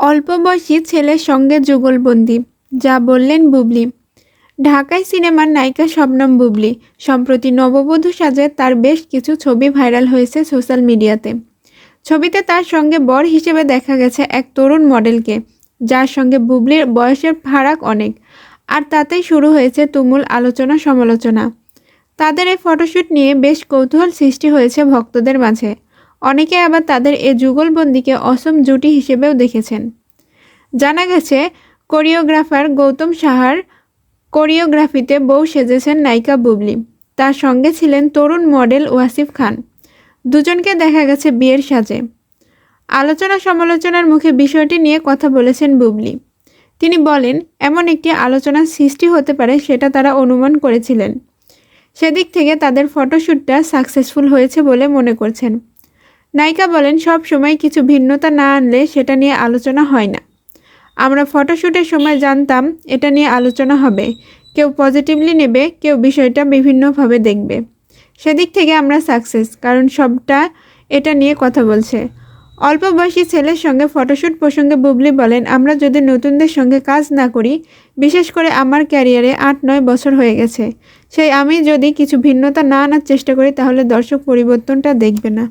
অল্প বয়সী ছেলের সঙ্গে যুগলবন্দি, যা বললেন বুবলি। ঢাকায় সিনেমার নায়িকা শবনম বুবলি। সম্প্রতি নববধূ সাজে তার বেশ কিছু ছবি ভাইরাল হয়েছে সোশ্যাল মিডিয়াতে। ছবিতে তার সঙ্গে বর হিসেবে দেখা গেছে এক তরুণ মডেলকে, যার সঙ্গে বুবলির বয়সের ফারাক অনেক। আর তাতেই শুরু হয়েছে তুমুল আলোচনা সমালোচনা। তাদের এই ফটোশ্যুট নিয়ে বেশ কৌতূহল সৃষ্টি হয়েছে ভক্তদের মাঝে। অনেকে আবার তাদের এ যুগলবন্দিকে অসম জুটি হিসেবেও দেখেছেন। জানা গেছে, কোরিওগ্রাফার গৌতম সাহার কোরিওগ্রাফিতে বউ সেজেছেন নায়িকা বুবলি। তার সঙ্গে ছিলেন তরুণ মডেল ওয়াসিফ খান। দুজনকে দেখা গেছে বিয়ের সাজে। আলোচনা সমালোচনার মুখে বিষয়টি নিয়ে কথা বলেছেন বুবলি। তিনি বলেন, এমন একটি আলোচনার সৃষ্টি হতে পারে সেটা তারা অনুমান করেছিলেন। সেদিক থেকে তাদের ফটোশ্যুটটা সাকসেসফুল হয়েছে বলে মনে করছেন। নায়িকা বলেন, সব সময় কিছু ভিন্নতা না আনলে সেটা নিয়ে আলোচনা হয় না। আমরা ফটোশ্যুটের সময় জানতাম, এটা নিয়ে আলোচনা হবে। কেউ পজিটিভলি নেবে, কেউ বিষয়টা বিভিন্নভাবে দেখবে। সেদিক থেকে আমরা সাকসেস, কারণ সবটা এটা নিয়ে কথা বলছে। অল্প বয়সী ছেলের সঙ্গে ফটোশ্যুট প্রসঙ্গে বুবলি বলেন, আমরা যদি নতুনদের সঙ্গে কাজ না করি, বিশেষ করে আমার ক্যারিয়ারে আট নয় বছর হয়ে গেছে। সেই আমি যদি কিছু ভিন্নতা না আনার চেষ্টা করি, তাহলে দর্শক পরিবর্তনটা দেখবে না।